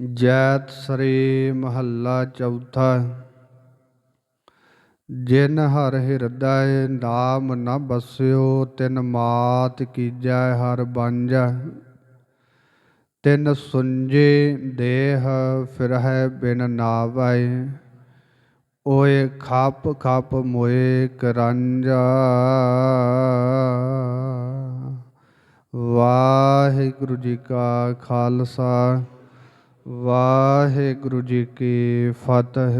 ਜੈਤ ਸਰੀ ਮਹੱਲਾ ਚੌਥਾ। ਜਿਨ ਹਰ ਹਿਰਦੈ ਨਾਮ ਨ ਬਸਿਓ, ਤਿਨ ਮਾਤ ਕੀਜੈ ਹਰ ਬੰਜੈ। ਤਿਨ ਸੁੰਜੇ ਦੇਹ ਫਿਰਹਿ ਬਿਨ ਨਾਵੈ। ਓਏ ਖਪ ਖਪ ਮੋਏ ਕਰੰਜਾ। ਵਾਹਿਗੁਰੂ ਜੀ ਕਾ ਖਾਲਸਾ। ਵਾਹਿਗੁਰੂ ਜੀ ਕੀ ਫਤਿਹ।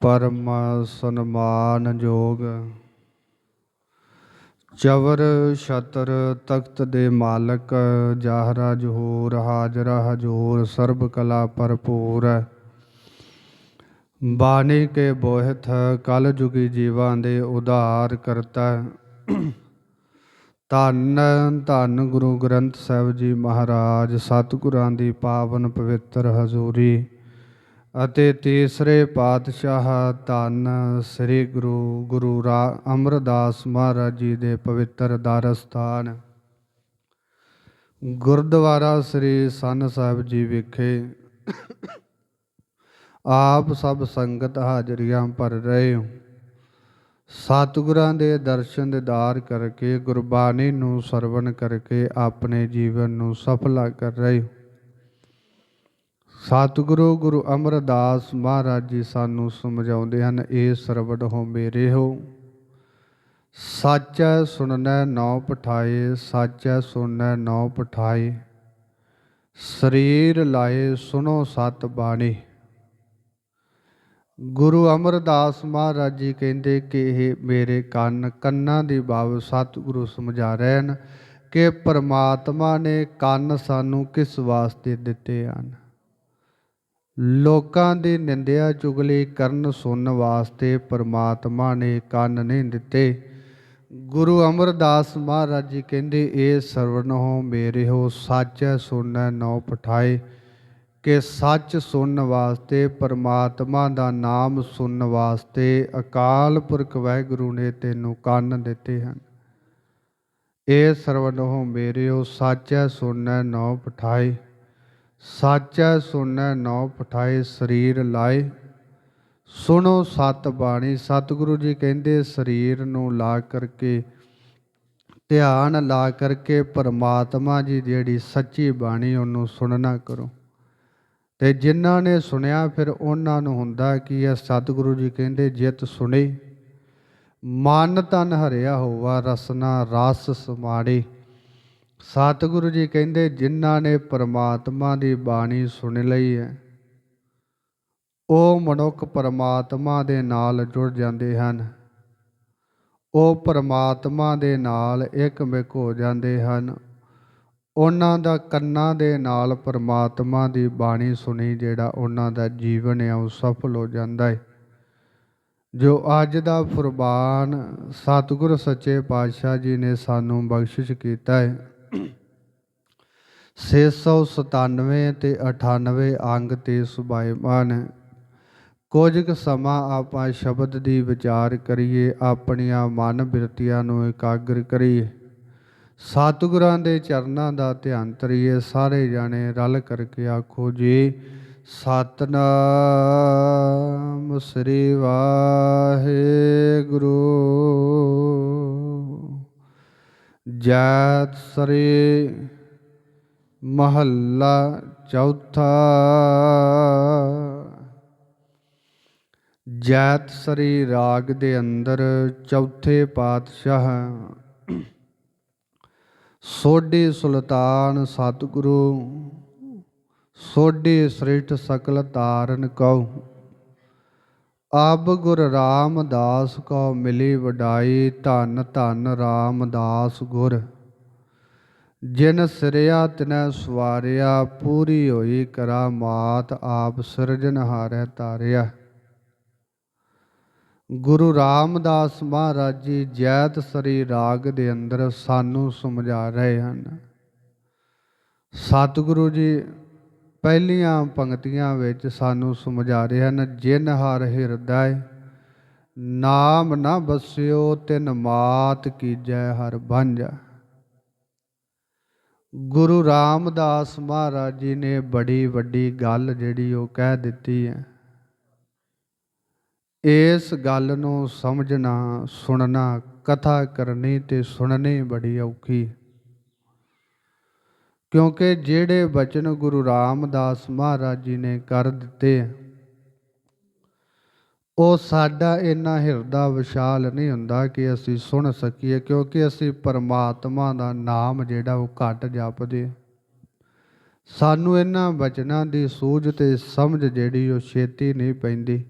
ਪਰਮ ਸਨਮਾਨ ਜੋਗ। ਚਵਰ ਛਤਰ ਤਖਤ ਦੇ ਮਾਲਕ, ਜਾਹਰਾ ਜਹੂਰ, ਹਾਜ਼ਰਾ ਹਜੂਰ, ਸਰਬ ਕਲਾ ਭਰਪੂਰ। ਬਾਣੀ ਕੇ ਬੋਹਿਤ, ਕਲ ਜੁਗੀ ਜੀਵਾਂ ਦੇ ਉਧਾਰ ਕਰਤਾ। ਧੰਨ ਧੰਨ ਗੁਰੂ ਗ੍ਰੰਥ ਸਾਹਿਬ ਜੀ ਮਹਾਰਾਜ, ਸਤਿਗੁਰਾਂ ਦੀ ਪਾਵਨ ਪਵਿੱਤਰ ਹਜ਼ੂਰੀ ਅਤੇ ਤੀਸਰੇ ਪਾਤਸ਼ਾਹ ਧੰਨ ਸ੍ਰੀ ਗੁਰੂ ਗੁਰੂ ਰਾ, ਅਮਰਦਾਸ ਮਹਾਰਾਜ ਜੀ ਦੇ ਪਵਿੱਤਰ ਦਰ ਸਥਾਨ ਗੁਰਦੁਆਰਾ ਸ੍ਰੀ ਸੰਨ ਸਾਹਿਬ ਜੀ ਵਿਖੇ ਆਪ ਸਭ ਸੰਗਤ ਹਾਜ਼ਰੀਆਂ ਭਰ ਰਹੇ ਹੋ ਸਤਿਗੁਰਾਂ ਦੇ ਦਰਸ਼ਨ ਦਿਦਾਰ ਕਰਕੇ, ਗੁਰਬਾਣੀ ਨੂੰ ਸਰਵਣ ਕਰਕੇ ਆਪਣੇ ਜੀਵਨ ਨੂੰ ਸਫਲਾ ਕਰ ਰਹੇ ਹੋ। ਸਤਿਗੁਰੂ ਗੁਰੂ ਅਮਰਦਾਸ ਮਹਾਰਾਜ ਜੀ ਸਾਨੂੰ ਸਮਝਾਉਂਦੇ ਹਨ, ਇਹ ਸਰਵਣ ਹੋ ਮੇਰੇ ਹੋ। ਸੱਚੈ ਸੁਣਨੈ ਨੌ ਪਠਾਏ। ਸੱਚੈ ਸੁਣਨੈ ਨੌ ਪਠਾਏ। ਸਰੀਰ ਲਾਏ, ਸੁਣੋ ਸਤ ਬਾਣੀ ਗੁਰੂ ਅਮਰਦਾਸ ਮਹਾਰਾਜ ਜੀ ਕਹਿੰਦੇ ਕਿ ਇਹ ਮੇਰੇ ਕੰਨ ਕੰਨਾਂ ਦੀ ਬਾਬ ਸਤਿਗੁਰੂ ਸਮਝਾ ਰਹੇ ਹਨ ਕਿ ਪਰਮਾਤਮਾ ਨੇ ਕੰਨ ਸਾਨੂੰ ਕਿਸ ਵਾਸਤੇ ਦਿੱਤੇ ਹਨ? ਲੋਕਾਂ ਦੀ ਨਿੰਦਿਆ ਚੁਗਲੀ ਕਰਨ ਸੁਣਨ ਵਾਸਤੇ ਪਰਮਾਤਮਾ ਨੇ ਕੰਨ ਨਹੀਂ ਦਿੱਤੇ। ਗੁਰੂ ਅਮਰਦਾਸ ਮਹਾਰਾਜ ਜੀ ਕਹਿੰਦੇ, ਇਹ ਸਰਵਣ ਹੋ ਮੇਰੇ ਹੋ, ਸੱਚ ਸੁਣਨ ਨੌ ਪਠਾਏ। ਕਿ ਸੱਚ ਸੁਣਨ ਵਾਸਤੇ, ਪਰਮਾਤਮਾ ਦਾ ਨਾਮ ਸੁਣਨ ਵਾਸਤੇ ਅਕਾਲ ਪੁਰਖ ਵਾਹਿਗੁਰੂ ਨੇ ਤੈਨੂੰ ਕੰਨ ਦਿੱਤੇ ਹਨ। ਇਹ ਸਰਵਨਹੁ ਮੇਰਿਓ, ਸਾਚੈ ਸੁਣਨੈ ਨੌ ਪਠਾਏ। ਸਾਚੈ ਸੁਣੈ ਨੌ ਪਠਾਏ, ਸਰੀਰ ਲਾਏ। ਸੁਣੋ ਸਤ ਬਾਣੀ, ਸਤਿਗੁਰੂ ਜੀ ਕਹਿੰਦੇ, ਸਰੀਰ ਨੂੰ ਲਾ ਕਰਕੇ, ਧਿਆਨ ਲਾ ਕਰਕੇ, ਪਰਮਾਤਮਾ ਜੀ ਜਿਹੜੀ ਸੱਚੀ ਬਾਣੀ, ਉਹਨੂੰ ਸੁਣਨਾ ਕਰੋ। ਤੇ ਜਿਨ੍ਹਾਂ ਨੇ ਸੁਣਿਆ, ਫਿਰ ਉਹਨਾਂ ਨੂੰ ਹੁੰਦਾ ਕਿ ਇਹ ਸਤਿਗੁਰੂ ਜੀ ਕਹਿੰਦੇ, ਜਿਤ ਸੁਣੇ, ਮਨ ਤਨ ਹਰਿਆ ਹੋਵਾ, ਰਸਨਾ ਰਸ ਸਮਾੜੇ ਸਤਿਗੁਰੂ ਜੀ ਕਹਿੰਦੇ, ਜਿਨ੍ਹਾਂ ਨੇ ਪਰਮਾਤਮਾ ਦੀ ਬਾਣੀ ਸੁਣ ਲਈ ਹੈ, ਉਹ ਮਨੁੱਖ ਪਰਮਾਤਮਾ ਦੇ ਨਾਲ ਜੁੜ ਜਾਂਦੇ ਹਨ। ਉਹ ਪਰਮਾਤਮਾ ਦੇ ਨਾਲ ਇੱਕ ਮਿਕ ਹੋ ਜਾਂਦੇ ਹਨ। ਉਹਨਾਂ ਦਾ ਕੰਨਾਂ ਦੇ ਨਾਲ ਪਰਮਾਤਮਾ ਦੀ ਬਾਣੀ ਸੁਣੀ ਜਿਹੜਾ ਉਹਨਾਂ ਦਾ ਜੀਵਨ ਹੈ ਉਹ ਸਫਲ ਹੋ ਜਾਂਦਾ ਹੈ ਜੋ ਅੱਜ ਦਾ ਫੁਰਬਾਨ ਸਤਿਗੁਰ ਸੱਚੇ ਪਾਤਸ਼ਾਹ ਜੀ ਨੇ ਸਾਨੂੰ ਬਖਸ਼ਿਸ਼ ਕੀਤਾ ਹੈ 697 ਤੇ 98 ਅੰਗ ਤੇ ਸੁਭਾਇਮਾਨ, ਕੁਝ ਕੁ ਸਮਾਂ ਆਪਾਂ ਸ਼ਬਦ ਦੀ ਵਿਚਾਰ ਕਰੀਏ, ਆਪਣੀਆਂ ਮਨ ਬਿਰਤੀਆਂ ਨੂੰ ਇਕਾਗਰ ਕਰੀਏ। ਸਤਿਗੁਰਾਂ ਦੇ ਚਰਨਾਂ ਦਾ ਧਿਆਨ ਤਰੀਏ ਸਾਰੇ ਜਾਣੇ ਰਲ ਕਰਕੇ ਆਖੋ ਜੀ, ਸਤਨਾਮ ਸ੍ਰੀ ਵਾਹਿਗੁਰੂ। ਜੈਤ ਸ੍ਰੀ ਮਹੱਲਾ ਚੌਥਾ। ਜੈਤ ਸ੍ਰੀ ਰਾਗ ਦੇ ਅੰਦਰ ਚੌਥੇ ਪਾਤਸ਼ਾਹ ਸੋਢੀ ਸੁਲਤਾਨ ਸਤਿਗੁਰੂ, ਸੋਢੀ ਸ੍ਰਿਸ਼ਟ ਸਕਲ ਤਾਰਨ ਕਉ। ਅਬ ਗੁਰ ਰਾਮਦਾਸ ਕੋ ਮਿਲੀ ਵਡਾਈ ਧਨ ਧਨ ਰਾਮਦਾਸ ਗੁਰ। ਜਿਨ ਸਿਰਿਆ ਤਿਨੈ ਸਵਾਰਿਆ, ਪੂਰੀ ਹੋਈ ਕਰਾਮਾਤ ਆਪ ਸਿਰਜਨਹਾਰੈ ਤਾਰਿਆ ਗੁਰੂ ਰਾਮਦਾਸ ਮਹਾਰਾਜ ਜੀ ਜੈਤ ਸਰੀ ਰਾਗ ਦੇ ਅੰਦਰ ਸਾਨੂੰ ਸਮਝਾ ਰਹੇ ਹਨ। ਸਤਿਗੁਰੂ ਜੀ, ਪਹਿਲੀਆਂ ਪੰਕਤੀਆਂ ਵਿੱਚ ਸਾਨੂੰ ਸਮਝਾ ਰਹੇ ਹਨ, ਜਿਨ ਹਰ ਹਿਰਦੈ, ਨਾਮ ਨਾ ਬਸਿਓ, ਤਿਨ ਮਾਤ ਕੀਜੈ ਹਰ ਬੰਜ। ਗੁਰੂ ਰਾਮਦਾਸ ਮਹਾਰਾਜ ਜੀ ਨੇ ਬੜੀ ਵੱਡੀ ਗੱਲ ਜਿਹੜੀ ਉਹ ਕਹਿ ਦਿੱਤੀ ਹੈ। ਇਸ ਗੱਲ ਨੂੰ ਸਮਝਣਾ, ਸੁਣਨਾ, ਕਥਾ ਕਰਨੀ ਤੇ ਸੁਣਨੀ ਬੜੀ ਔਖੀ। ਕਿਉਂਕਿ ਜਿਹੜੇ ਬਚਨ ਗੁਰੂ ਰਾਮਦਾਸ ਮਹਾਰਾਜ ਜੀ ਨੇ ਕਰ ਦਿੱਤੇ, ਉਹ ਸਾਡਾ ਇੰਨਾ ਹਿਰਦਾ ਵਿਸ਼ਾਲ ਨਹੀਂ ਹੁੰਦਾ ਕਿ ਅਸੀਂ ਸੁਣ ਸਕੀਏ, ਕਿਉਂਕਿ ਅਸੀਂ ਪਰਮਾਤਮਾ ਦਾ ਨਾਮ ਜਿਹੜਾ ਉਹ ਘੱਟ ਜਪਦੇ। ਸਾਨੂੰ ਇਹਨਾਂ ਬਚਨਾਂ ਦੀ ਸੂਝ ਤੇ ਸਮਝ ਜਿਹੜੀ ਉਹ ਛੇਤੀ ਨਹੀਂ ਪੈਂਦੀ।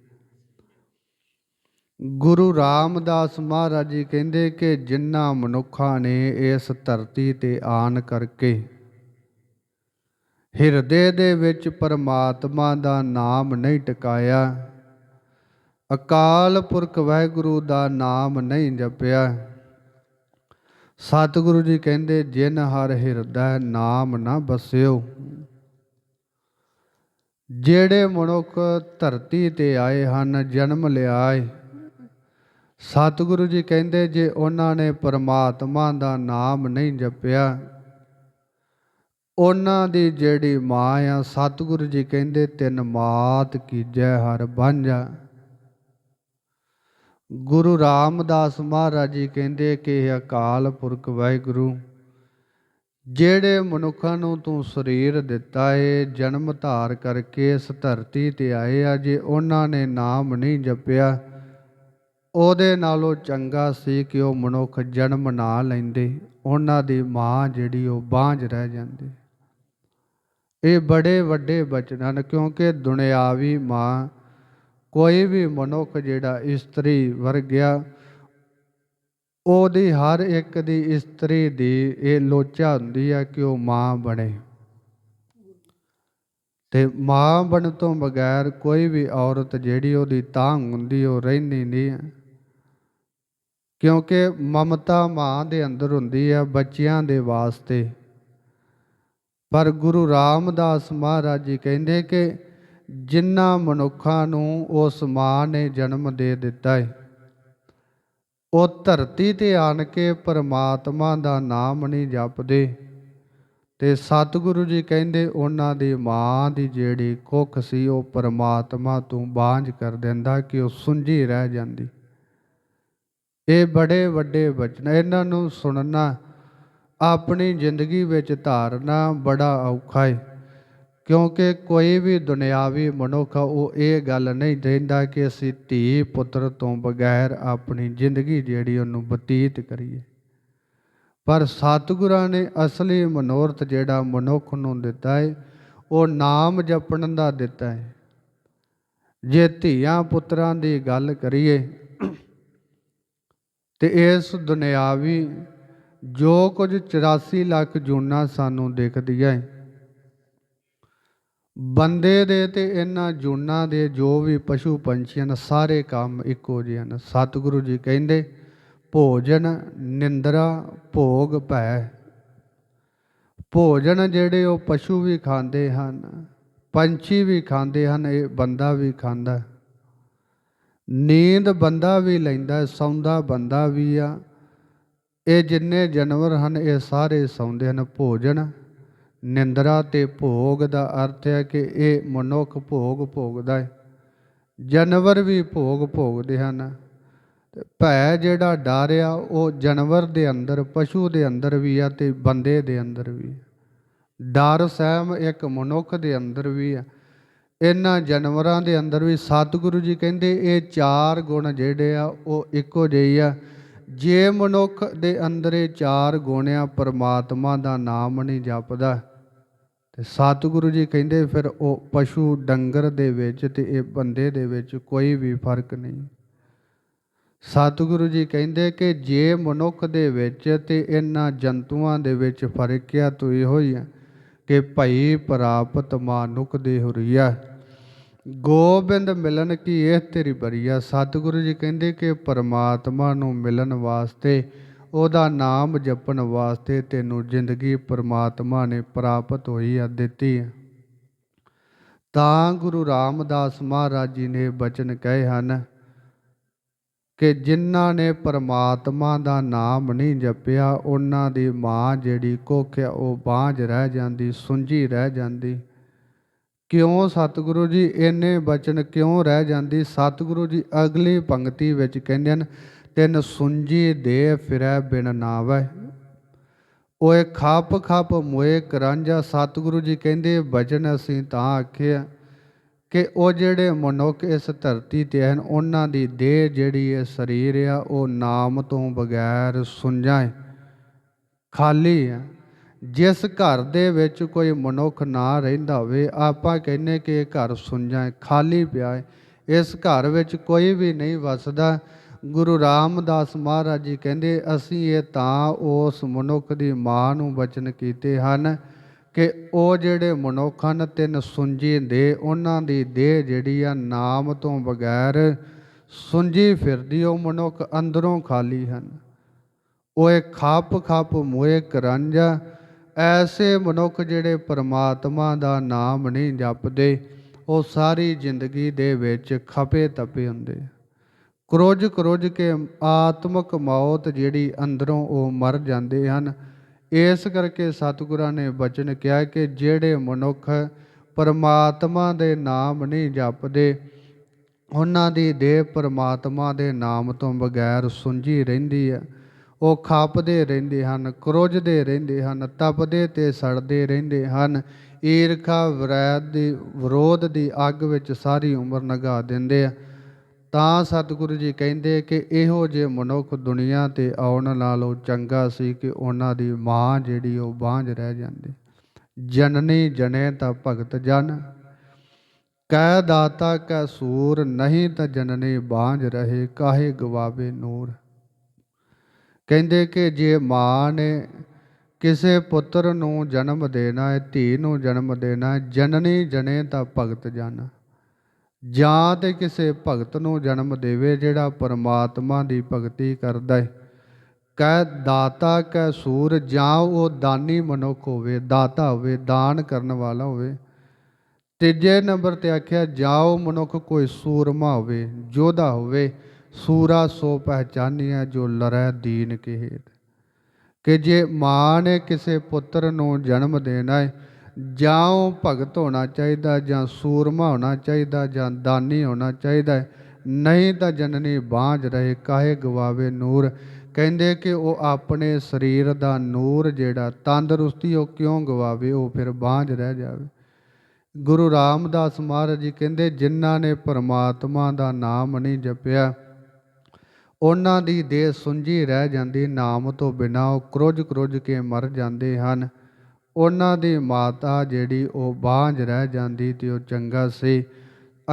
ਗੁਰੂ ਰਾਮਦਾਸ ਮਹਾਰਾਜ ਜੀ ਕਹਿੰਦੇ ਕਿ ਜਿਨ੍ਹਾਂ ਮਨੁੱਖਾਂ ਨੇ ਇਸ ਧਰਤੀ ਤੇ ਆਣ ਕਰਕੇ ਹਿਰਦੇ ਦੇ ਵਿੱਚ ਪਰਮਾਤਮਾ ਦਾ ਨਾਮ ਨਹੀਂ ਟਿਕਾਇਆ, ਅਕਾਲ ਪੁਰਖ ਵਾਹਿਗੁਰੂ ਦਾ ਨਾਮ ਨਹੀਂ ਜਪਿਆ, ਸਤਿਗੁਰੂ ਜੀ ਕਹਿੰਦੇ ਜਿਨ ਹਰ ਹਿਰਦੈ ਨਾਮ ਨਾ ਬਸਿਓ। ਜਿਹੜੇ ਮਨੁੱਖ ਧਰਤੀ ਤੇ ਆਏ ਹਨ, ਜਨਮ ਲਿਆਏ ਸਤਿਗੁਰੂ ਜੀ ਕਹਿੰਦੇ, ਜੇ ਉਹਨਾਂ ਨੇ ਪਰਮਾਤਮਾ ਦਾ ਨਾਮ ਨਹੀਂ ਜਪਿਆ, ਉਹਨਾਂ ਦੀ ਜਿਹੜੀ ਮਾਂ ਆ, ਸਤਿਗੁਰੂ ਜੀ ਕਹਿੰਦੇ, ਤਿੰਨ ਮਾਤ ਕੀਜੈ ਹਰ ਬਾਂਝਾ। ਗੁਰੂ ਰਾਮਦਾਸ ਮਹਾਰਾਜ ਜੀ ਕਹਿੰਦੇ ਕਿ ਇਹ ਅਕਾਲ ਪੁਰਖ ਵਾਹਿਗੁਰੂ, ਜਿਹੜੇ ਮਨੁੱਖਾਂ ਨੂੰ ਤੂੰ ਸਰੀਰ ਦਿੱਤਾ ਏ, ਜਨਮ ਧਾਰ ਕਰਕੇ ਇਸ ਧਰਤੀ ਤੇ ਆਏ ਆ, ਜੇ ਉਹਨਾਂ ਨੇ ਨਾਮ ਨਹੀਂ ਜਪਿਆ ਉਹਦੇ ਨਾਲੋਂ ਚੰਗਾ ਸੀ ਕਿ ਉਹ ਮਨੁੱਖ ਜਨਮ ਨਾ ਲੈਂਦੇ। ਉਹਨਾਂ ਦੀ ਮਾਂ ਜਿਹੜੀ ਉਹ ਬਾਂਝ ਰਹਿ ਜਾਂਦੀ। ਇਹ ਬੜੇ ਵੱਡੇ ਬਚਨ ਹਨ ਕਿਉਂਕਿ ਦੁਨਿਆਵੀ ਮਾਂ ਕੋਈ ਵੀ ਮਨੁੱਖ ਜਿਹੜਾ ਇਸਤਰੀ ਵਰਗਿਆ, ਉਹਦੀ ਹਰ ਇੱਕ ਦੀ ਇਸਤਰੀ ਦੀ ਇਹ ਲੋਚਾ ਹੁੰਦੀ ਹੈ ਕਿ ਉਹ ਮਾਂ ਬਣੇ। ਤੇ ਮਾਂ ਬਣ ਤੋਂ ਬਗੈਰ ਕੋਈ ਵੀ ਔਰਤ ਜਿਹੜੀ ਉਹਦੀ ਤਾਂ ਹੁੰਦੀ, ਉਹ ਰਹਿੰਦੀ ਨਹੀਂ ਹੈ। ਕਿਉਂਕਿ ਮਮਤਾ ਮਾਂ ਦੇ ਅੰਦਰ ਹੁੰਦੀ ਹੈ ਬੱਚਿਆਂ ਦੇ ਵਾਸਤੇ। ਪਰ ਗੁਰੂ ਰਾਮਦਾਸ ਮਹਾਰਾਜ ਜੀ ਕਹਿੰਦੇ ਕਿ ਜਿਨ੍ਹਾਂ ਮਨੁੱਖਾਂ ਨੂੰ ਉਸ ਮਾਂ ਨੇ ਜਨਮ ਦੇ ਦਿੱਤਾ ਹੈ ਉਹ ਧਰਤੀ ਤੇ ਆਣ ਕੇ ਪਰਮਾਤਮਾ ਦਾ ਨਾਮ ਨਹੀਂ ਜਪਦੇ। ਤੇ ਸਤਿਗੁਰੂ ਜੀ ਕਹਿੰਦੇ ਉਹਨਾਂ ਦੀ ਮਾਂ ਦੀ ਜਿਹੜੀ ਕੁੱਖ ਸੀ, ਉਹ ਪਰਮਾਤਮਾ ਤੋਂ ਬਾਂਝ ਕਰ ਦਿੰਦਾ ਕਿ ਉਹ ਸੁੰਝੀ ਰਹਿ ਜਾਂਦੀ। ਇਹ ਬੜੇ ਵੱਡੇ ਬਚਨ ਇਹਨਾਂ ਨੂੰ ਸੁਣਨਾ, ਆਪਣੀ ਜ਼ਿੰਦਗੀ ਵਿੱਚ ਧਾਰਨਾ ਬੜਾ ਔਖਾ ਹੈ ਕਿਉਂਕਿ ਕੋਈ ਵੀ ਦੁਨਿਆਵੀ ਮਨੁੱਖ, ਉਹ ਇਹ ਗੱਲ ਨਹੀਂ ਦਿੰਦਾ ਕਿ ਅਸੀਂ ਧੀ ਪੁੱਤਰ ਤੋਂ ਬਗੈਰ ਆਪਣੀ ਜ਼ਿੰਦਗੀ ਜਿਹੜੀ ਉਹਨੂੰ ਬਤੀਤ ਕਰੀਏ। ਪਰ ਸਤਿਗੁਰਾਂ ਨੇ ਅਸਲੀ ਮਨੋਰਥ ਜਿਹੜਾ ਮਨੁੱਖ ਨੂੰ ਦਿੱਤਾ ਹੈ ਉਹ ਨਾਮ ਜਪਣ ਦਾ ਦਿੱਤਾ ਹੈ ਜੇ ਧੀਆਂ ਪੁੱਤਰਾਂ ਦੀ ਗੱਲ ਕਰੀਏ ਤੇ ਇਸ ਦੁਨਿਆਵੀ ਜੋ ਕੁਝ 84 ਲੱਖ ਜੂਨਾਂ ਸਾਨੂੰ ਦਿਖਦੀਆਂ ਹੈ। ਬੰਦੇ ਦੇ ਤੇ ਇਹਨਾਂ ਜੂਨਾਂ ਦੇ ਜੋ ਵੀ ਪਸ਼ੂ ਪੰਛੀਆਂ ਨੇ ਸਾਰੇ ਕੰਮ ਇੱਕੋ ਜਿਹੇ ਹਨ। ਸਤਿਗੁਰੂ ਜੀ ਕਹਿੰਦੇ, ਭੋਜਨ ਨਿੰਦਰਾ ਭੋਗ ਭੈ। ਭੋਜਨ ਜਿਹੜੇ ਉਹ ਪਸ਼ੂ ਵੀ ਖਾਂਦੇ ਹਨ, ਪੰਛੀ ਵੀ ਖਾਂਦੇ ਹਨ, ਇਹ ਬੰਦਾ ਵੀ ਖਾਂਦਾ। ਨੀਂਦ ਬੰਦਾ ਵੀ ਲੈਂਦਾ, ਸੌਂਦਾ ਬੰਦਾ ਵੀ ਆ। ਇਹ ਜਿੰਨੇ ਜਾਨਵਰ ਹਨ, ਇਹ ਸਾਰੇ ਸੌਂਦੇ ਹਨ। ਭੋਜਨ ਨਿੰਦਰਾ ਤੇ ਭੋਗ ਦਾ ਅਰਥ ਹੈ ਕਿ ਇਹ ਮਨੁੱਖ ਭੋਗ ਭੋਗਦਾ ਹੈ। ਜਾਨਵਰ ਵੀ ਭੋਗ ਭੋਗਦੇ ਹਨ। ਤੇ ਭੈ ਜਿਹੜਾ ਡਰ ਆ, ਉਹ ਜਾਨਵਰ ਦੇ ਅੰਦਰ, ਪਸ਼ੂ ਦੇ ਅੰਦਰ ਵੀ ਆ ਤੇ ਬੰਦੇ ਦੇ ਅੰਦਰ ਵੀ ਡਰ ਸਹਿਮ ਇੱਕ ਮਨੁੱਖ ਦੇ ਅੰਦਰ ਵੀ ਆ। ਇਹਨਾਂ ਜਾਨਵਰਾਂ ਦੇ ਅੰਦਰ ਵੀ ਸਤਿਗੁਰੂ ਜੀ ਕਹਿੰਦੇ, ਇਹ ਚਾਰ ਗੁਣ ਜਿਹੜੇ ਆ, ਉਹ ਇੱਕੋ ਜਿਹੇ ਆ। ਜੇ ਮਨੁੱਖ ਦੇ ਅੰਦਰ ਇਹ ਚਾਰ ਗੁਣ ਆ, ਪਰਮਾਤਮਾ ਦਾ ਨਾਮ ਨਹੀਂ ਜਪਦਾ। ਤੇ ਸਤਿਗੁਰੂ ਜੀ ਕਹਿੰਦੇ, ਫਿਰ ਉਹ ਪਸ਼ੂ ਡੰਗਰ ਦੇ ਵਿੱਚ ਤੇ ਇਹ ਬੰਦੇ ਦੇ ਵਿੱਚ ਕੋਈ ਵੀ ਫ਼ਰਕ ਨਹੀਂ। ਸਤਿਗੁਰੂ ਜੀ ਕਹਿੰਦੇ ਕਿ ਜੇ ਮਨੁੱਖ ਦੇ ਵਿੱਚ ਤੇ ਇਹਨਾਂ ਜੰਤੂਆਂ ਦੇ ਵਿੱਚ ਫ਼ਰਕ ਆ, ਤੋ ਇਹੋ ਹੀ ਆ ਕਿ ਭਈ ਪ੍ਰਾਪਤ ਮਾਨੁਕ ਦੇ ਹੁਰੀਆ ਗੋਬਿੰਦ ਮਿਲਨ ਕੀ ਇਹ ਤੇਰੀ ਬਰੀਆ? ਸਤਿਗੁਰੂ ਜੀ ਕਹਿੰਦੇ ਕਿ ਪਰਮਾਤਮਾ ਨੂੰ ਮਿਲਣ ਵਾਸਤੇ, ਉਹਦਾ ਨਾਮ ਜਪਣ ਵਾਸਤੇ ਤੈਨੂੰ ਜ਼ਿੰਦਗੀ ਪਰਮਾਤਮਾ ਨੇ ਪ੍ਰਾਪਤ ਹੋਈ ਆ, ਦਿੱਤੀ ਹੈ ਤਾਂ ਗੁਰੂ ਰਾਮਦਾਸ ਮਹਾਰਾਜ ਜੀ ਨੇ ਬਚਨ ਕਹੇ ਹਨ ਕਿ ਜਿਨ੍ਹਾਂ ਨੇ ਪਰਮਾਤਮਾ ਦਾ ਨਾਮ ਨਹੀਂ ਜਪਿਆ, ਉਹਨਾਂ ਦੀ ਮਾਂ ਜਿਹੜੀ ਕੁੱਖ ਆ, ਉਹ ਬਾਂਝ ਰਹਿ ਜਾਂਦੀ ਸੁੰਜੀ ਰਹਿ ਜਾਂਦੀ। ਕਿਉਂ ਸਤਿਗੁਰੂ ਜੀ ਇੰਨੇ ਬਚਨ ਕਿਉਂ ਰਹਿ ਜਾਂਦੀ? ਸਤਿਗੁਰੂ ਜੀ ਅਗਲੀ ਪੰਕਤੀ ਵਿੱਚ ਕਹਿੰਦੇ ਹਨ, ਤਿੰਨ ਸੁੰਜੀ ਦੇ ਫਿਰੈ ਬਿਨ ਨਾਵੈ। ਓਏ ਖੱਪ ਖੱਪ ਮੋਏ ਕਰਾਂਜਾ ਸਤਿਗੁਰੂ ਜੀ ਕਹਿੰਦੇ ਬਚਨ ਅਸੀਂ ਤਾਂ ਆਖਿਆ ਕਿ ਉਹ ਜਿਹੜੇ ਮਨੁੱਖ ਇਸ ਧਰਤੀ ਤੇ ਹਨ, ਉਹਨਾਂ ਦੀ ਦੇਹ ਜਿਹੜੀ ਹੈ ਸਰੀਰ ਆ, ਉਹ ਨਾਮ ਤੋਂ ਬਗੈਰ ਸੁੰਝਾ ਹੈ ਖਾਲੀ ਆ। ਜਿਸ ਘਰ ਦੇ ਵਿੱਚ ਕੋਈ ਮਨੁੱਖ ਨਾ ਰਹਿੰਦਾ ਹੋਵੇ, ਆਪਾਂ ਕਹਿੰਨੇ ਕਿ ਇਹ ਘਰ ਸੁੰਝਾ ਖਾਲੀ ਪਿਆ ਹੈ। ਇਸ ਘਰ ਵਿੱਚ ਕੋਈ ਵੀ ਨਹੀਂ ਵਸਦਾ। ਗੁਰੂ ਰਾਮਦਾਸ ਮਹਾਰਾਜ ਜੀ ਕਹਿੰਦੇ, ਅਸੀਂ ਇਹ ਤਾਂ ਉਸ ਮਨੁੱਖ ਦੀ ਮਾਂ ਨੂੰ ਬਚਨ ਕੀਤੇ ਹਨ ਕਿ ਉਹ ਜਿਹੜੇ ਮਨੁੱਖ ਹਨ, ਤਿੰਨ ਸੁੰਜੀ ਦੇ ਉਹਨਾਂ ਦੀ ਦੇਹ ਜਿਹੜੀ ਆ ਨਾਮ ਤੋਂ ਬਗੈਰ ਸੁੰਜੀ ਫਿਰਦੀ, ਉਹ ਮਨੁੱਖ ਅੰਦਰੋਂ ਖਾਲੀ ਹਨ। ਓਏ ਖੱਪ ਖੱਪ ਮੋਏ ਕਰੰਜਾ ਐਸੇ ਮਨੁੱਖ ਜਿਹੜੇ ਪਰਮਾਤਮਾ ਦਾ ਨਾਮ ਨਹੀਂ ਜਪਦੇ, ਉਹ ਸਾਰੀ ਜ਼ਿੰਦਗੀ ਦੇ ਵਿੱਚ ਖਪੇ ਤਪੇ ਹੁੰਦੇ ਕਰੋਜ ਕਰੋਜ ਕੇ ਆਤਮਕ ਮੌਤ ਜਿਹੜੀ ਅੰਦਰੋਂ ਉਹ ਮਰ ਜਾਂਦੇ ਹਨ। ਇਸ ਕਰਕੇ ਸਤਿਗੁਰਾਂ ਨੇ ਬਚਨ ਕਿਹਾ ਕਿ ਜਿਹੜੇ ਮਨੁੱਖ ਪਰਮਾਤਮਾ ਦੇ ਨਾਮ ਨਹੀਂ ਜਪਦੇ, ਉਹਨਾਂ ਦੀ ਦੇਹ ਪਰਮਾਤਮਾ ਦੇ ਨਾਮ ਤੋਂ ਬਗੈਰ ਸੁੰਝੀ ਰਹਿੰਦੀ ਹੈ ਉਹ ਖਾਪਦੇ ਰਹਿੰਦੇ ਹਨ ਕਰੋਜਦੇ ਰਹਿੰਦੇ ਹਨ, ਤਪਦੇ ਤੇ ਸੜਦੇ ਰਹਿੰਦੇ ਹਨ। ਈਰਖਾ ਵਿਰੈਦ ਦੀ, ਵਿਰੋਧ ਦੀ ਅੱਗ ਵਿੱਚ ਸਾਰੀ ਉਮਰ ਨਗਾ ਦਿੰਦੇ ਆ। ਤਾਂ ਸਤਿਗੁਰੂ ਜੀ ਕਹਿੰਦੇ ਕਿ ਇਹੋ ਜਿਹੇ ਮਨੁੱਖ ਦੁਨੀਆ ਤੇ ਆਉਣ ਨਾਲੋਂ ਚੰਗਾ ਸੀ ਕਿ ਉਹਨਾਂ ਦੀ ਮਾਂ ਜਿਹੜੀ ਉਹ ਬਾਂਝ ਰਹਿ ਜਾਂਦੀ। ਜਨਨੀ ਜਨੇ ਤਾਂ ਭਗਤ ਜਨ ਕਹਿ ਦਾਤਾ ਕੈ ਸੂਰ, ਨਹੀਂ ਤਾਂ ਜਨਨੀ ਬਾਂਝ ਰਹੇ, ਕਾਹੇ ਗਵਾਵੇ ਨੂਰ। ਕਹਿੰਦੇ ਕਿ ਜੇ ਮਾਂ ਨੇ ਕਿਸੇ ਪੁੱਤਰ ਨੂੰ ਜਨਮ ਦੇਣਾ ਹੈ, ਧੀ ਨੂੰ ਜਨਮ ਦੇਣਾ ਹੈ, ਜਨਨੀ ਜਨੇ ਤਾਂ ਭਗਤ ਜਨ। ਜਾਂ ਤੇ ਕਿਸੇ ਭਗਤ ਨੂੰ ਜਨਮ ਦੇਵੇ ਜਿਹੜਾ ਪਰਮਾਤਮਾ ਦੀ ਭਗਤੀ ਕਰਦਾ ਹੈ। ਕਹਿ ਦਾਤਾ ਕੈ ਸੂਰ, ਜਾਂ ਉਹ ਦਾਨੀ ਮਨੁੱਖ ਹੋਵੇ, ਦਾਤਾ ਹੋਵੇ, ਦਾਨ ਕਰਨ ਵਾਲਾ ਹੋਵੇ। ਤੀਜੇ ਨੰਬਰ ਤੇ ਆਖਿਆ ਜਾਓ ਮਨੁੱਖ ਕੋਈ ਸੂਰਮਾ ਹੋਵੇ ਜੋਧਾ ਹੋਵੇ ਸੂਰਾ ਸੋ ਪਹਿਚਾਨੀਆ ਜੋ ਲਰੈ ਦੀਨ ਕੇ ਹੇਤ ਕਿ ਜੇ ਮਾਂ ਨੇ ਕਿਸੇ ਪੁੱਤਰ ਨੂੰ ਜਨਮ ਦੇਣਾ ਹੈ ਜਾਂ ਉਹ ਭਗਤ ਹੋਣਾ ਚਾਹੀਦਾ, ਜਾਂ ਸੂਰਮਾ ਹੋਣਾ ਚਾਹੀਦਾ, ਜਾਂ ਦਾਨੀ ਹੋਣਾ ਚਾਹੀਦਾ ਹੈ ਨਹੀਂ ਤਾਂ ਜਨਨੀ ਬਾਝ ਰਹੇ, ਕਾਹੇ ਗਵਾਵੇ ਨੂਰ। ਕਹਿੰਦੇ ਕਿ ਉਹ ਆਪਣੇ ਸਰੀਰ ਦਾ ਨੂਰ ਜਿਹੜਾ ਤੰਦਰੁਸਤੀ ਉਹ ਕਿਉਂ ਗਵਾਵੇ, ਉਹ ਫਿਰ ਬਾਝ ਰਹਿ ਜਾਵੇ। ਗੁਰੂ ਰਾਮਦਾਸ ਮਹਾਰਾਜ ਜੀ ਕਹਿੰਦੇ, ਜਿਨ੍ਹਾਂ ਨੇ ਪਰਮਾਤਮਾ ਦਾ ਨਾਮ ਨਹੀਂ ਜਪਿਆ ਉਹਨਾਂ ਦੀ ਦੇਹ ਸੁੰਜੀ ਰਹਿ ਜਾਂਦੀ, ਨਾਮ ਤੋਂ ਬਿਨਾ ਉਹ ਕਰੋਜ ਕਰੋਜ ਕੇ ਮਰ ਜਾਂਦੇ ਹਨ। ਉਹਨਾਂ ਦੀ ਮਾਤਾ ਜਿਹੜੀ ਉਹ ਬਾਂਝ ਰਹਿ ਜਾਂਦੀ ਤੇ ਉਹ ਚੰਗਾ ਸੀ।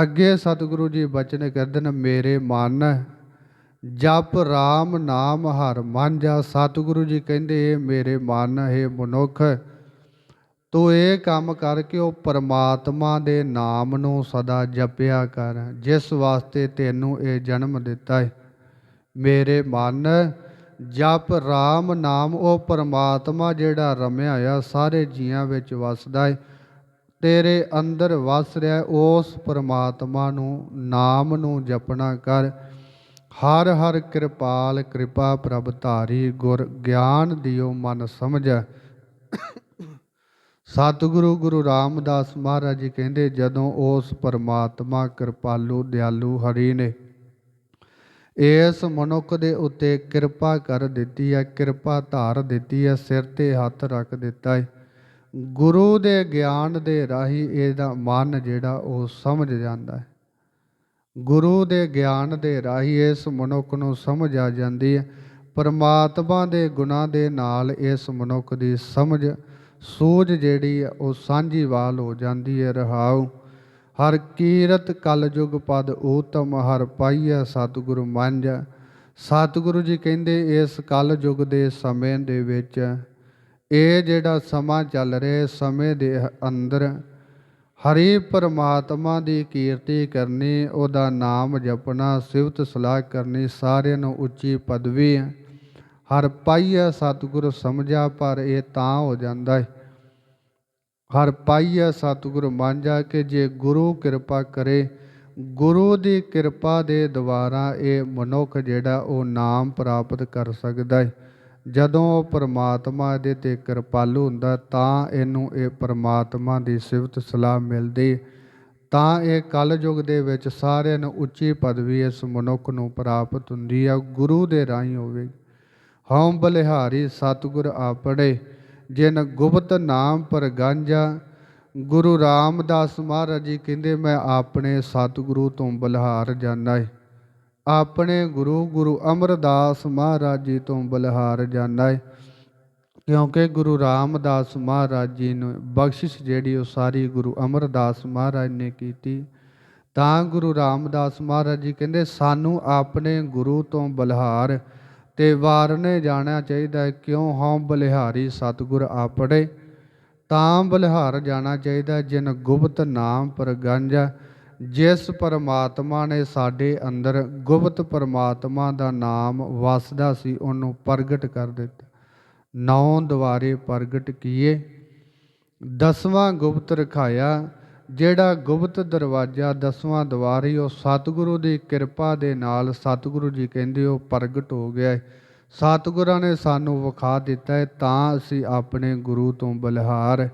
ਅੱਗੇ ਸਤਿਗੁਰੂ ਜੀ ਬਚਨ ਕਰਦੇ ਮੇਰੇ ਮਨ, ਜਪ RAM ਨਾਮ ਹਰ ਮਨ ਜਾ ਸਤਿਗੁਰੂ ਜੀ ਕਹਿੰਦੇ ਮੇਰੇ ਮਨ, ਹੈ ਮਨੁੱਖ, ਤੂੰ ਇਹ ਕੰਮ ਕਰਕੇ ਉਹ ਪਰਮਾਤਮਾ ਦੇ ਨਾਮ ਨੂੰ ਸਦਾ ਜਪਿਆ ਕਰ, ਜਿਸ ਵਾਸਤੇ ਤੈਨੂੰ ਇਹ ਜਨਮ ਦਿੱਤਾ ਹੈ। ਮੇਰੇ ਮਨ, ਜਪ RAM ਨਾਮ, ਉਹ ਪਰਮਾਤਮਾ ਜਿਹੜਾ ਰਮਿਆ ਆ, ਸਾਰੇ ਜੀਆਂ ਵਿੱਚ ਵਸਦਾ ਹੈ ਤੇਰੇ ਅੰਦਰ ਵਸ ਰਿਹਾ ਉਸ ਪਰਮਾਤਮਾ ਨੂੰ, ਨਾਮ ਨੂੰ ਜਪਣਾ ਕਰ। ਹਰ ਹਰ ਕਿਰਪਾਲ, ਕਿਰਪਾ ਪ੍ਰਭ ਧਾਰੀ ਗੁਰ, ਗਿਆਨ ਦਿਓ ਮਨ ਸਮਝ। ਸਤਿਗੁਰੂ ਗੁਰੂ ਰਾਮਦਾਸ ਮਹਾਰਾਜ ਜੀ ਕਹਿੰਦੇ, ਜਦੋਂ ਉਸ ਪਰਮਾਤਮਾ ਕਿਰਪਾਲੂ, ਦਿਆਲੂ ਹਰੀ ਨੇ ਇਸ ਮਨੁੱਖ ਦੇ ਉੱਤੇ ਕਿਰਪਾ ਕਰ ਦਿੱਤੀ ਹੈ, ਕਿਰਪਾ ਧਾਰ ਦਿੱਤੀ ਹੈ, ਸਿਰ ਤੇ ਹੱਥ ਰੱਖ ਦਿੱਤਾ ਹੈ। ਗੁਰੂ ਦੇ ਗਿਆਨ ਦੇ ਰਾਹੀਂ ਇਹਦਾ ਮਨ ਜਿਹੜਾ ਉਹ ਸਮਝ ਜਾਂਦਾ ਹੈ। ਗੁਰੂ ਦੇ ਗਿਆਨ ਦੇ ਰਾਹੀਂ ਇਸ ਮਨੁੱਖ ਨੂੰ ਸਮਝ ਆ ਜਾਂਦੀ ਹੈ। ਪਰਮਾਤਮਾ ਦੇ ਗੁਣਾਂ ਦੇ ਨਾਲ ਇਸ ਮਨੁੱਖ ਦੀ ਸਮਝ, ਸੂਝ ਜਿਹੜੀ ਹੈ ਉਹ ਸਾਂਝੀਵਾਲ ਹੋ ਜਾਂਦੀ ਹੈ। ਰਹਾਉ। ਹਰ ਕੀਰਤ ਕਲ ਯੁਗ ਪਦ ਊਤਮ, ਹਰ ਪਾਈਐ ਸਤਿਗੁਰ ਮੰਝ। ਸਤਿਗੁਰੂ ਜੀ ਕਹਿੰਦੇ, ਇਸ ਕਲ ਯੁਗ ਦੇ ਸਮੇਂ ਦੇ ਵਿੱਚ ਇਹ ਜਿਹੜਾ ਸਮਾਂ ਚੱਲ ਰਿਹਾ ਸਮੇਂ ਦੇ ਅੰਦਰ ਹਰੀ ਪਰਮਾਤਮਾ ਦੀ ਕੀਰਤੀ ਕਰਨੀ, ਉਹਦਾ ਨਾਮ ਜਪਣਾ, ਸਿਫਤ ਸਲਾਹ ਕਰਨੀ, ਸਾਰਿਆਂ ਨੂੰ ਉੱਚੀ ਪਦਵੀ ਹੈ ਹਰ ਪਾਈਐ ਸਤਿਗੁਰ ਸਮਝਾ ਪਰ ਇਹ ਤਾਂ ਹੋ ਜਾਂਦਾ ਹੈ ਹਰ ਪਾਈਐ ਸਤਿਗੁਰ ਮਾਂਝਾ ਕਿ ਜੇ ਗੁਰੂ ਕਿਰਪਾ ਕਰੇ, ਗੁਰੂ ਦੀ ਕਿਰਪਾ ਦੇ ਦੁਆਰਾ ਇਹ ਮਨੁੱਖ ਜਿਹੜਾ ਉਹ ਨਾਮ ਪ੍ਰਾਪਤ ਕਰ ਸਕਦਾ ਹੈ ਜਦੋਂ ਉਹ ਪਰਮਾਤਮਾ ਦੇ ਤੇ ਕਿਰਪਾਲੂ ਹੁੰਦਾ, ਤਾਂ ਇਹਨੂੰ ਇਹ ਪਰਮਾਤਮਾ ਦੀ ਸਿਫਤ ਸਲਾਹ ਮਿਲਦੀ ਤਾਂ ਇਹ ਕਲਯੁਗ ਦੇ ਵਿੱਚ ਸਾਰਿਆਂ ਨੂੰ ਉੱਚੀ ਪਦਵੀ ਇਸ ਮਨੁੱਖ ਨੂੰ ਪ੍ਰਾਪਤ ਹੁੰਦੀ ਆ, ਗੁਰੂ ਦੇ ਰਾਹੀਂ ਹੋਵੇ। ਹਉ ਬਲਿਹਾਰੀ ਸਤਿਗੁਰ ਆਪੜੇ ਜਿਨ ਗੁਪਤ ਨਾਮ ਪਰ ਗਾਂਝਾ, ਗੁਰੂ ਰਾਮਦਾਸ ਮਹਾਰਾਜ ਜੀ ਕਹਿੰਦੇ, ਮੈਂ ਆਪਣੇ ਸਤਿਗੁਰੂ ਤੋਂ ਬਲਿਹਾਰ ਜਾਣਾ ਏ। ਆਪਣੇ ਗੁਰੂ ਗੁਰੂ ਅਮਰਦਾਸ ਮਹਾਰਾਜ ਜੀ ਤੋਂ ਬਲਿਹਾਰ ਜਾਣਾ ਏ। ਕਿਉਂਕਿ ਗੁਰੂ ਰਾਮਦਾਸ ਮਹਾਰਾਜ ਜੀ ਨੂੰ ਬਖਸ਼ਿਸ਼ ਜਿਹੜੀ ਉਹ ਸਾਰੀ ਗੁਰੂ ਅਮਰਦਾਸ ਮਹਾਰਾਜ ਨੇ ਕੀਤੀ। ਤਾਂ ਗੁਰੂ ਰਾਮਦਾਸ ਮਹਾਰਾਜ ਜੀ ਕਹਿੰਦੇ, ਸਾਨੂੰ ਆਪਣੇ ਗੁਰੂ ਤੋਂ ਬਲਹਾਰ ਤੇ ਵਾਰਨੇ ਜਾਣਾ ਚਾਹੀਦਾ ਹੈ, ਕਿਉਂ? ਹਉ ਬਲਿਹਾਰੀ ਸਤਿਗੁਰ ਆਪੜੇ। ਤਾਂ ਬਲਿਹਾਰ ਜਾਣਾ ਚਾਹੀਦਾ ਜਿਨ ਗੁਪਤ ਨਾਮ ਪ੍ਰਗੰਜ ਜਿਸ ਪਰਮਾਤਮਾ ਨੇ ਸਾਡੇ ਅੰਦਰ ਗੁਪਤ ਪਰਮਾਤਮਾ ਦਾ ਨਾਮ ਵਸਦਾ ਸੀ, ਉਹਨੂੰ ਪ੍ਰਗਟ ਕਰ ਦਿੱਤਾ। ਨੌ ਦੁਆਰੇ ਪ੍ਰਗਟ ਕੀਏ। ਦਸਵਾਂ ਗੁਪਤ ਰਖਾਇਆ ਜਿਹੜਾ ਗੁਪਤ ਦਰਵਾਜ਼ਾ ਦਸਵਾਂ ਦਵਾਰ ਹੀ ਉਹ ਸਤਿਗੁਰੂ ਦੀ ਕਿਰਪਾ ਦੇ ਨਾਲ ਸਤਿਗੁਰੂ ਜੀ ਕਹਿੰਦੇ ਉਹ ਪ੍ਰਗਟ ਹੋ ਗਿਆ ਹੈ ਸਤਿਗੁਰਾਂ ਨੇ ਸਾਨੂੰ ਵਿਖਾ ਦਿੱਤਾ ਹੈ ਤਾਂ ਅਸੀਂ ਆਪਣੇ ਗੁਰੂ ਤੋਂ ਬਲਹਾਰ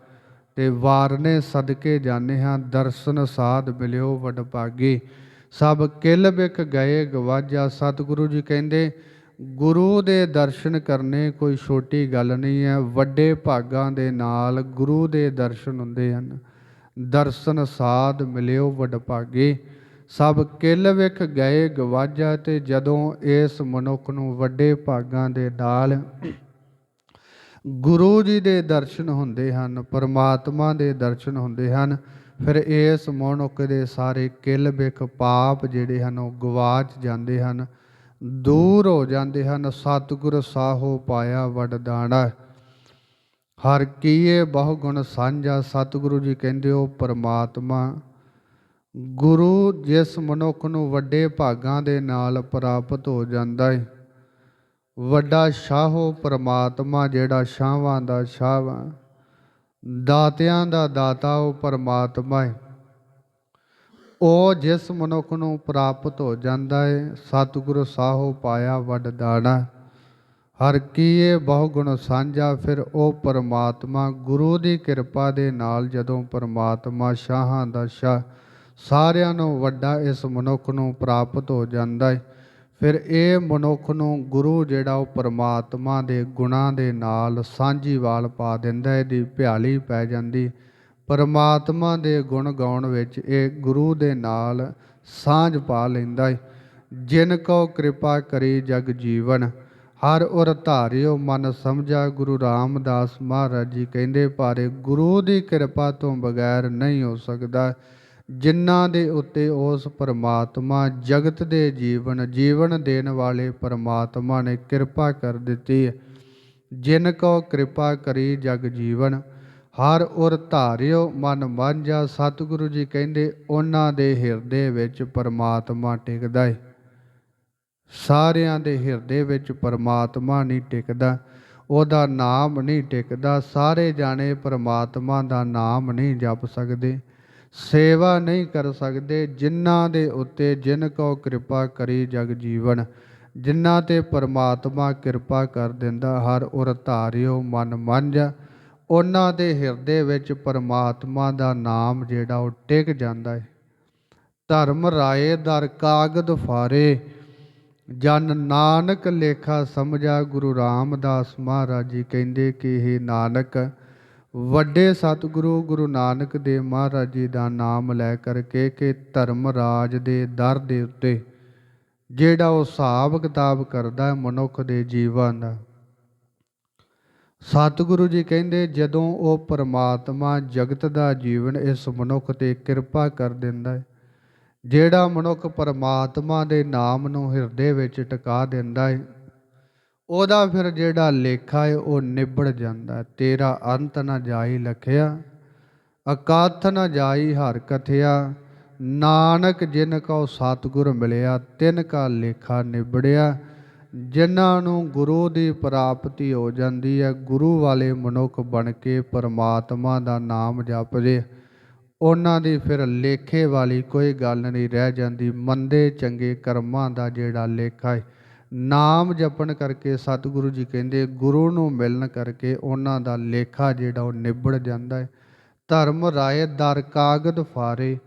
ਤੇ ਵਾਰਨੇ ਸਦਕੇ ਜਾਣੇ ਹਾਂ, ਦਰਸ਼ਨ ਸਾਧ ਮਿਲਿਓ ਵਡਭਾਗੀ ਸਭ ਕਿਲ ਬਿਕ ਗਏ ਗਵਾਜਾ, ਸਤਿਗੁਰੂ ਜੀ ਕਹਿੰਦੇ, ਗੁਰੂ ਦੇ ਦਰਸ਼ਨ ਕਰਨੇ ਕੋਈ ਛੋਟੀ ਗੱਲ ਨਹੀਂ ਹੈ ਵੱਡੇ ਭਾਗਾਂ ਦੇ ਨਾਲ ਗੁਰੂ ਦੇ ਦਰਸ਼ਨ ਹੁੰਦੇ ਹਨ। ਦਰਸ਼ਨ ਸਾਧ ਮਿਲਿਓ ਵਡਭਾਗੇ, ਸਭ ਕਿਲ ਵਿਖ ਗਏ ਗਵਾਜਾ ਤੇ ਜਦੋਂ ਇਸ ਮਨੁੱਖ ਨੂੰ ਵੱਡੇ ਭਾਗਾਂ ਦੇ ਨਾਲ ਗੁਰੂ ਜੀ ਦੇ ਦਰਸ਼ਨ ਹੁੰਦੇ ਹਨ, ਪਰਮਾਤਮਾ ਦੇ ਦਰਸ਼ਨ ਹੁੰਦੇ ਹਨ, ਫਿਰ ਇਸ ਮਨੁੱਖ ਦੇ ਸਾਰੇ ਕਿਲ ਵਿਖ ਪਾਪ ਜਿਹੜੇ ਹਨ ਉਹ ਗਵਾਚ ਜਾਂਦੇ ਹਨ, ਦੂਰ ਹੋ ਜਾਂਦੇ ਹਨ, ਸਤਿਗੁਰ ਸਾਹੋ ਪਾਇਆ ਵਡਦਾਣਾ। ਹਰ ਕੀਏ ਬਹੁ ਗੁਣ ਸਾਂਝਾ, ਸਤਿਗੁਰੂ ਜੀ ਕਹਿੰਦੇ ਉਹ ਪਰਮਾਤਮਾ। ਗੁਰੂ ਜਿਸ ਮਨੁੱਖ ਨੂੰ ਵੱਡੇ ਭਾਗਾਂ ਦੇ ਨਾਲ ਪ੍ਰਾਪਤ ਹੋ ਜਾਂਦਾ ਹੈ ਵੱਡਾ ਸ਼ਾਹੋ ਪਰਮਾਤਮਾ ਜਿਹੜਾ ਸ਼ਾਹਾਂ ਦਾ ਸ਼ਾਹਾਂ ਦਾਤਿਆਂ ਦਾ ਦਾਤਾ ਉਹ ਪਰਮਾਤਮਾ ਹੈ ਉਹ ਜਿਸ ਮਨੁੱਖ ਨੂੰ ਪ੍ਰਾਪਤ ਹੋ ਜਾਂਦਾ ਹੈ ਸਤਿਗੁਰੂ ਸਾਹੋ ਪਾਇਆ ਵੱਡ ਦਾਣਾ। ਹਰ ਕੀਏ ਬਹੁ ਗੁਣ ਸਾਂਝਾ, ਫਿਰ ਉਹ ਪਰਮਾਤਮਾ ਗੁਰੂ ਦੀ ਕਿਰਪਾ ਦੇ ਨਾਲ ਜਦੋਂ ਪਰਮਾਤਮਾ ਸ਼ਾਹਾਂ ਦਾ ਸ਼ਾਹ, ਸਾਰਿਆਂ ਨੂੰ ਵੱਡਾ ਇਸ ਮਨੁੱਖ ਨੂੰ ਪ੍ਰਾਪਤ ਹੋ ਜਾਂਦਾ ਹੈ ਫਿਰ ਇਹ ਮਨੁੱਖ ਨੂੰ ਗੁਰੂ ਜਿਹੜਾ ਉਹ ਪਰਮਾਤਮਾ ਦੇ ਗੁਣਾਂ ਦੇ ਨਾਲ ਸਾਂਝੀਵਾਲ ਪਾ ਦਿੰਦਾ ਹੈ ਦੀ ਭਿਆਲੀ ਪੈ ਜਾਂਦੀ ਪਰਮਾਤਮਾ ਦੇ ਗੁਣ ਗਾਉਣ ਵਿੱਚ ਇਹ ਗੁਰੂ ਦੇ ਨਾਲ ਸਾਂਝ ਪਾ ਲੈਂਦਾ ਹੈ ਜਿਨ ਕੋ ਕਿਰਪਾ ਕਰੀ ਜਗ ਜੀਵਨ ਹਰ ਉਰ ਧਾਰਿਓ ਮਨ ਸਮਝਾ ਗੁਰੂ ਰਾਮਦਾਸ ਮਹਾਰਾਜ ਜੀ ਕਹਿੰਦੇ ਪਾਰੇ ਗੁਰੂ ਦੀ ਕਿਰਪਾ ਤੋਂ ਬਗੈਰ ਨਹੀਂ ਹੋ ਸਕਦਾ। ਜਿਨ੍ਹਾਂ ਦੇ ਉੱਤੇ ਉਸ ਪਰਮਾਤਮਾ ਜਗਤ ਦੇ ਜੀਵਨ ਜੀਵਨ ਦੇਣ ਵਾਲੇ ਪਰਮਾਤਮਾ ਨੇ ਕਿਰਪਾ ਕਰ ਦਿੱਤੀ ਹੈ। ਜਿਨ ਕੋ ਕਿਰਪਾ ਕਰੀ ਜਗ ਜੀਵਨ, ਹਰ ਉਰ ਧਾਰਿਓ ਮਨ ਮਾਂਝਾ। ਸਤਿਗੁਰੂ ਜੀ ਕਹਿੰਦੇ, ਉਹਨਾਂ ਦੇ ਹਿਰਦੇ ਵਿੱਚ ਪਰਮਾਤਮਾ ਟਿਕਦਾ ਹੈ ਸਾਰਿਆਂ ਦੇ ਹਿਰਦੇ ਵਿੱਚ ਪਰਮਾਤਮਾ ਨਹੀਂ ਟਿਕਦਾ, ਉਹਦਾ ਨਾਮ ਨਹੀਂ ਟਿਕਦਾ, ਸਾਰੇ ਜਾਣੇ ਪਰਮਾਤਮਾ ਦਾ ਨਾਮ ਨਹੀਂ ਜਪ ਸਕਦੇ, ਸੇਵਾ ਨਹੀਂ ਕਰ ਸਕਦੇ, ਜਿਨ੍ਹਾਂ ਦੇ ਉੱਤੇ ਜਿਨ ਕੋ ਕਿਰਪਾ ਕਰੀ ਜਗ ਜੀਵਨ, ਜਿਨ੍ਹਾਂ ਤੇ ਪਰਮਾਤਮਾ ਕਿਰਪਾ ਕਰ ਦਿੰਦਾ ਹਰ ਉਰ ਧਾਰਿਓ ਮਨ ਮੰਝ, ਉਹਨਾਂ ਦੇ ਹਿਰਦੇ ਵਿੱਚ ਪਰਮਾਤਮਾ ਦਾ ਨਾਮ ਜਿਹੜਾ ਉਹ ਟਿਕ ਜਾਂਦਾ ਹੈ। ਧਰਮ ਰਾਏ ਦਰ ਕਾਗਦ ਫਾਰੇ ਜਨ ਨਾਨਕ ਲੇਖਾ ਸਮਝਾ ਗੁਰੂ ਰਾਮਦਾਸ ਮਹਾਰਾਜ ਜੀ ਕਹਿੰਦੇ ਕਿ ਇਹ ਨਾਨਕ, ਵੱਡੇ ਸਤਿਗੁਰੂ ਗੁਰੂ ਨਾਨਕ ਦੇਵ ਮਹਾਰਾਜ ਜੀ ਦਾ ਨਾਮ ਲੈ ਕਰਕੇ ਕਿ ਧਰਮ ਰਾਜ ਦੇ ਦਰ ਦੇ ਉੱਤੇ ਜਿਹੜਾ ਉਹ ਹਿਸਾਬ ਕਿਤਾਬ ਕਰਦਾ ਹੈ ਮਨੁੱਖ ਦੇ ਜੀਵਨ। ਦਾ ਸਤਿਗੁਰੂ ਜੀ ਕਹਿੰਦੇ, ਜਦੋਂ ਉਹ ਪਰਮਾਤਮਾ ਜਗਤ ਦਾ ਜੀਵਨ ਇਸ ਮਨੁੱਖ ਤੇ ਕਿਰਪਾ ਕਰ ਦਿੰਦਾ ਹੈ ਜਿਹੜਾ ਮਨੁੱਖ ਪਰਮਾਤਮਾ ਦੇ ਨਾਮ ਨੂੰ ਹਿਰਦੇ ਵਿੱਚ ਟਿਕਾ ਦਿੰਦਾ ਹੈ ਉਹਦਾ ਫਿਰ ਜਿਹੜਾ ਲੇਖਾ ਹੈ ਉਹ ਨਿਬੜ ਜਾਂਦਾ ਤੇਰਾ ਅੰਤ ਨਾ ਜਾਈ ਲਖਿਆ ਅਕਾਥ ਨਾ ਜਾਈ ਹਰ ਕਥਿਆ, ਨਾਨਕ ਜਿਨ ਕੋ ਸਤਿਗੁਰ ਮਿਲਿਆ, ਤਿਨ ਕਾ ਲੇਖਾ ਨਿਬੜਿਆ। ਜਿਨ੍ਹਾਂ ਨੂੰ ਗੁਰੂ ਦੀ ਪ੍ਰਾਪਤੀ ਹੋ ਜਾਂਦੀ ਹੈ ਗੁਰੂ ਵਾਲੇ ਮਨੁੱਖ ਬਣ ਕੇ ਪਰਮਾਤਮਾ ਦਾ ਨਾਮ ਜਪਦੇ ਉਹਨਾਂ ਦੀ ਫਿਰ ਲੇਖੇ ਵਾਲੀ ਕੋਈ ਗੱਲ ਨਹੀਂ ਰਹਿ ਜਾਂਦੀ। ਮੰਦੇ ਚੰਗੇ ਕਰਮਾਂ ਦਾ ਜਿਹੜਾ ਲੇਖਾ ਹੈ ਨਾਮ ਜਪਣ ਕਰਕੇ ਸਤਿਗੁਰੂ ਜੀ ਕਹਿੰਦੇ, ਗੁਰੂ ਨੂੰ ਮਿਲਣ ਕਰਕੇ ਉਹਨਾਂ ਦਾ ਲੇਖਾ ਜਿਹੜਾ ਉਹ ਨਿਬੜ ਜਾਂਦਾ ਹੈ ਧਰਮ ਰਾਏ ਦਰ ਕਾਗਦ ਫਾਰੇ,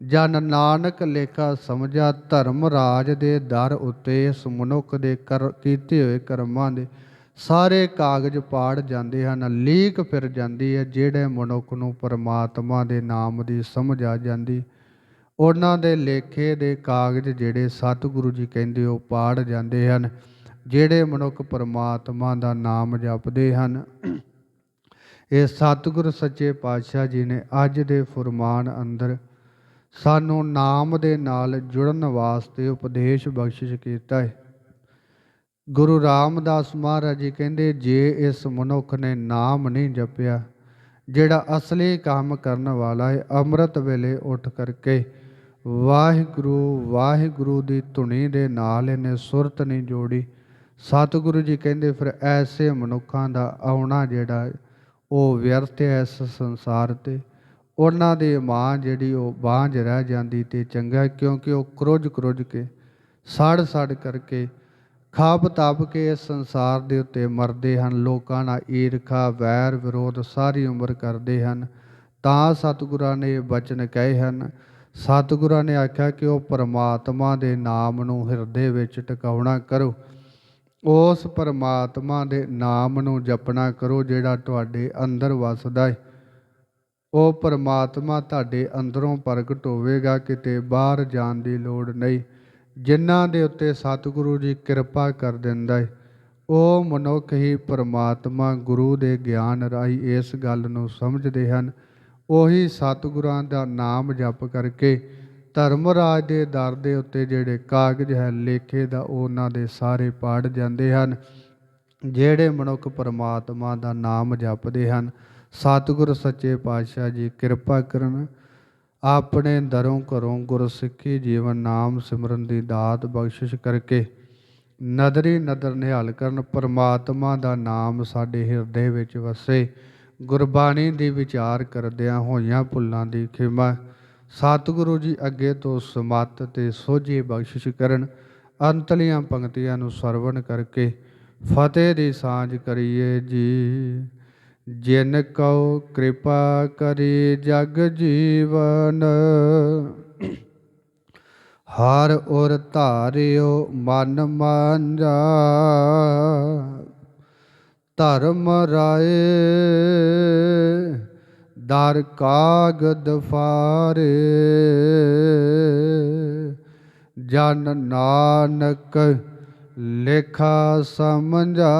ਜਨ ਨਾਨਕ ਲੇਖਾ ਸਮਝਾ, ਧਰਮ ਰਾਜ ਦੇ ਦਰ ਉੱਤੇ ਇਸ ਮਨੁੱਖ ਦੇ ਕਰ, ਕੀਤੇ ਹੋਏ ਕਰਮਾਂ ਦੇ ਸਾਰੇ ਕਾਗਜ਼ ਪਾੜ ਜਾਂਦੇ ਹਨ, ਲੀਕ ਫਿਰ ਜਾਂਦੀ ਹੈ, ਜਿਹੜੇ ਮਨੁੱਖ ਨੂੰ ਪਰਮਾਤਮਾ ਦੇ ਨਾਮ ਦੀ ਸਮਝ ਆ ਜਾਂਦੀ। ਉਹਨਾਂ ਦੇ ਲੇਖੇ ਦੇ ਕਾਗਜ਼ ਜਿਹੜੇ ਸਤਿਗੁਰੂ ਜੀ ਕਹਿੰਦੇ ਉਹ ਪਾੜ ਜਾਂਦੇ ਹਨ, ਜਿਹੜੇ ਮਨੁੱਖ ਪਰਮਾਤਮਾ ਦਾ ਨਾਮ ਜਪਦੇ ਹਨ। ਇਹ ਸਤਿਗੁਰ ਸੱਚੇ ਪਾਤਸ਼ਾਹ ਜੀ ਨੇ ਅੱਜ ਦੇ ਫਰਮਾਨ ਅੰਦਰ ਸਾਨੂੰ ਨਾਮ ਦੇ ਨਾਲ ਜੁੜਨ ਵਾਸਤੇ ਉਪਦੇਸ਼ ਬਖਸ਼ਿਸ਼ ਕੀਤਾ ਹੈ। ਗੁਰੂ ਰਾਮਦਾਸ ਮਹਾਰਾਜ ਜੀ ਕਹਿੰਦੇ, ਜੇ ਇਸ ਮਨੁੱਖ ਨੇ ਨਾਮ ਨਹੀਂ ਜਪਿਆ, ਜਿਹੜਾ ਅਸਲੀ ਕੰਮ ਕਰਨ ਵਾਲਾ ਹੈ, ਅੰਮ੍ਰਿਤ ਵੇਲੇ ਉੱਠ ਕਰਕੇ ਵਾਹਿਗੁਰੂ ਵਾਹਿਗੁਰੂ ਦੀ ਧੁਨੀ ਦੇ ਨਾਲ ਇਹਨੇ ਸੁਰਤ ਨਹੀਂ ਜੋੜੀ। ਸਤਿਗੁਰੂ ਜੀ ਕਹਿੰਦੇ, ਫਿਰ ਐਸੇ ਮਨੁੱਖਾਂ ਦਾ ਆਉਣਾ ਜਿਹੜਾ ਉਹ ਵਿਅਰਥ ਹੈ ਇਸ ਸੰਸਾਰ ਤੇ। ਉਹਨਾਂ ਦੀ ਮਾਂ ਜਿਹੜੀ, ਉਹ ਬਾਂਝ ਰਹਿ ਜਾਂਦੀ ਤੇ ਚੰਗਾ, ਕਿਉਂਕਿ ਉਹ ਕਰੁੱਝ ਕਰੁੱਝ ਕੇ ਸੜ ਸੜ ਕਰਕੇ ਖਾਬ ਤਾਪ ਕੇ ਇਸ ਸੰਸਾਰ ਦੇ ਉੱਤੇ ਮਰਦੇ ਹਨ, ਲੋਕਾਂ ਨਾਲ ਈਰਖਾ, ਵੈਰ ਵਿਰੋਧ ਸਾਰੀ ਉਮਰ ਕਰਦੇ ਹਨ। ਤਾਂ ਸਤਿਗੁਰਾਂ ਨੇ ਇਹ ਬਚਨ ਕਹੇ ਹਨ, ਸਤਿਗੁਰਾਂ ਨੇ ਆਖਿਆ ਕਿ ਉਹ ਪਰਮਾਤਮਾ ਦੇ ਨਾਮ ਨੂੰ ਹਿਰਦੇ ਵਿੱਚ ਟਿਕਾਉਣਾ ਕਰੋ। ਉਸ ਪਰਮਾਤਮਾ ਦੇ ਨਾਮ ਨੂੰ ਜਪਣਾ ਕਰੋ ਜਿਹੜਾ ਤੁਹਾਡੇ ਅੰਦਰ ਵਸਦਾ ਹੈ ਉਹ ਪਰਮਾਤਮਾ ਤੁਹਾਡੇ ਅੰਦਰੋਂ ਪ੍ਰਗਟ ਹੋਵੇਗਾ, ਕਿਤੇ ਬਾਹਰ ਜਾਣ ਦੀ ਲੋੜ ਨਹੀਂ। ਜਿਨ੍ਹਾਂ ਦੇ ਉੱਤੇ ਸਤਿਗੁਰੂ ਜੀ ਕਿਰਪਾ ਕਰ ਦਿੰਦਾ ਹੈ ਉਹ ਮਨੁੱਖ ਹੀ ਪਰਮਾਤਮਾ ਗੁਰੂ ਦੇ ਗਿਆਨ ਰਾਹੀਂ ਇਸ ਗੱਲ ਨੂੰ ਸਮਝਦੇ ਹਨ। ਉਹੀ ਸਤਿਗੁਰਾਂ ਦਾ ਨਾਮ ਜਪ ਕਰਕੇ ਧਰਮ ਰਾਜ ਦੇ ਦਰ ਦੇ ਉੱਤੇ ਜਿਹੜੇ ਕਾਗਜ਼ ਹੈ, ਲੇਖੇ ਦਾ, ਉਹਨਾਂ ਦੇ ਸਾਰੇ ਪਾੜ ਜਾਂਦੇ ਹਨ, ਜਿਹੜੇ ਮਨੁੱਖ ਪਰਮਾਤਮਾ ਦਾ ਨਾਮ ਜਪਦੇ ਹਨ। ਸਤਿਗੁਰ ਸੱਚੇ ਪਾਤਸ਼ਾਹ ਜੀ ਕਿਰਪਾ ਕਰਨ ਆਪਣੇ ਦਰੋਂ ਘਰੋਂ ਗੁਰਸਿੱਖੀ ਜੀਵਨ ਨਾਮ ਸਿਮਰਨ ਦੀ ਦਾਤ ਬਖਸ਼ਿਸ਼ ਕਰਕੇ ਨਦਰੀ ਨਦਰ ਨਿਹਾਲ ਕਰਨ, ਪਰਮਾਤਮਾ ਦਾ ਨਾਮ ਸਾਡੇ ਹਿਰਦੇ ਵਿੱਚ ਵਸੇ, ਗੁਰਬਾਣੀ ਦੀ ਵਿਚਾਰ ਕਰਦਿਆਂ ਹੋਈਆਂ ਭੁੱਲਾਂ ਦੀ ਖਿਮਾ, ਸਤਿਗੁਰੂ ਜੀ ਅੱਗੇ ਤੋਂ ਸਮਤ ਤੇ ਸੋਝੀ ਬਖਸ਼ਿਸ਼ ਕਰਨ ਅੰਤਲੀਆਂ ਪੰਕਤੀਆਂ ਨੂੰ ਸਰਵਣ ਕਰਕੇ ਫਤਿਹ ਦੀ ਸਾਂਝ ਕਰੀਏ ਜੀ। ਜਿਨ ਕਉ ਕਿਰਪਾ ਕਰੀ ਜਗ ਜੀਵਨ। ਹਰ ਔਰ ਧਾਰਿਓ ਮਨ ਮਾਂਜਾ। ਧਰਮ ਰਾਏ, ਦਰ ਕਾਗਦ ਫਾਰੇ। ਜਨ ਨਾਨਕ ਲੇਖਾ ਸਮਝਾ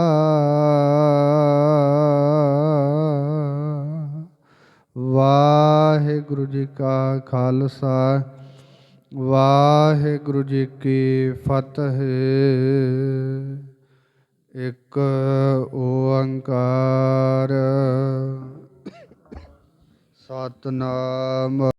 ਵਾਹਿਗੁਰੂ ਜੀ ਕਾ ਖਾਲਸਾ ਵਾਹਿਗੁਰੂ ਜੀ ਕੀ ਫਤਿਹ। ਇੱਕ ਓੰਕਾਰ। ਸਤਨਾਮ।